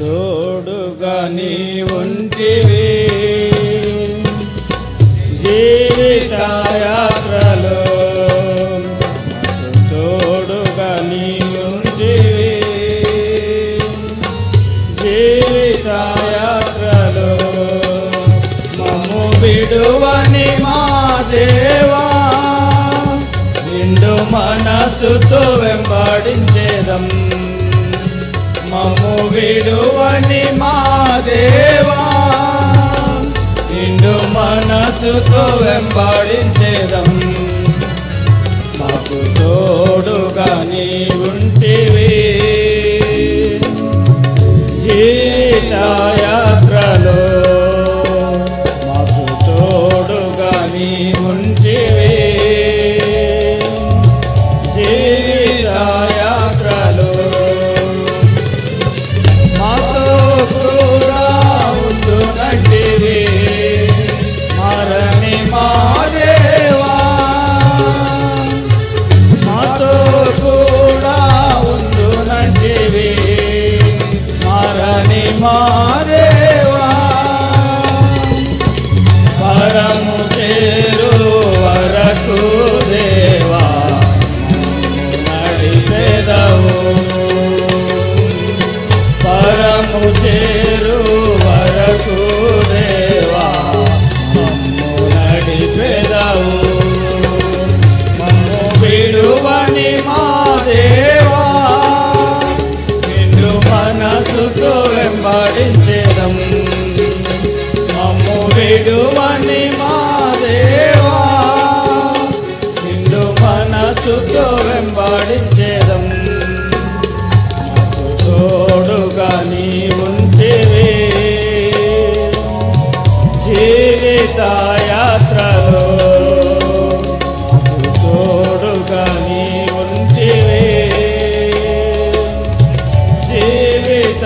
తోడుగా నీ ఉంటివి జీవిత తోడుగా నీ ఉంటివి జీవిత యాత్రలో విడువని మా దేవా. నిండు మనసుతో వెంబడించేదం. మము విడువని మా దేవా. నిండు మనసుతో వెంబడించేదం. మాకు తోడుగా నీ ఉంటివి జీతాయా పాడించేదం. అమ్ము విడువని మా దేవా. నిన్ను మనసుతో వెంబడించేదం మాకు తోడుగా నీ ఉంటివి జీవిత యాత్రలో మాకు తోడుగా నీ ఉంటివి జీవిత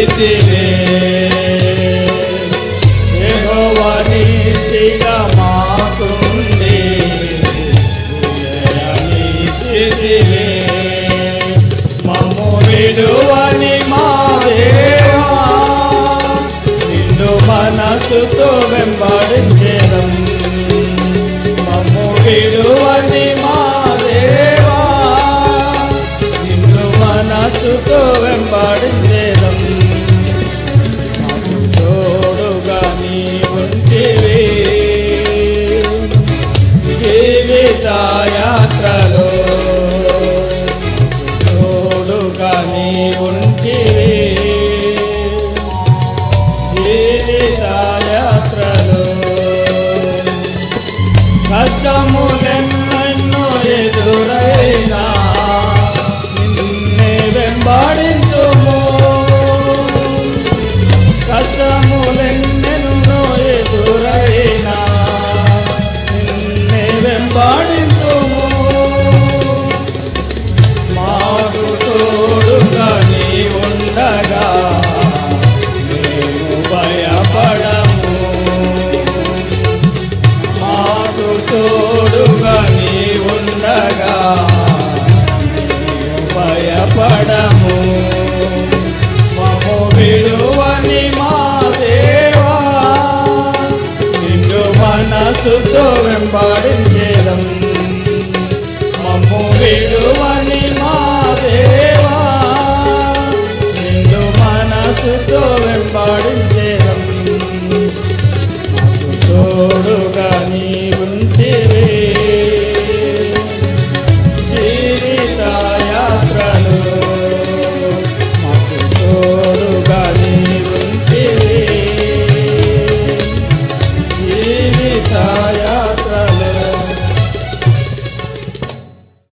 విజయమిచ్చితివే యెహోవాని సిగమాకుంది మమ్ము విడువని మా నిన్ను మనసుతో వెంబడి దేవా నిన్ను మనసుతో వెంబడించ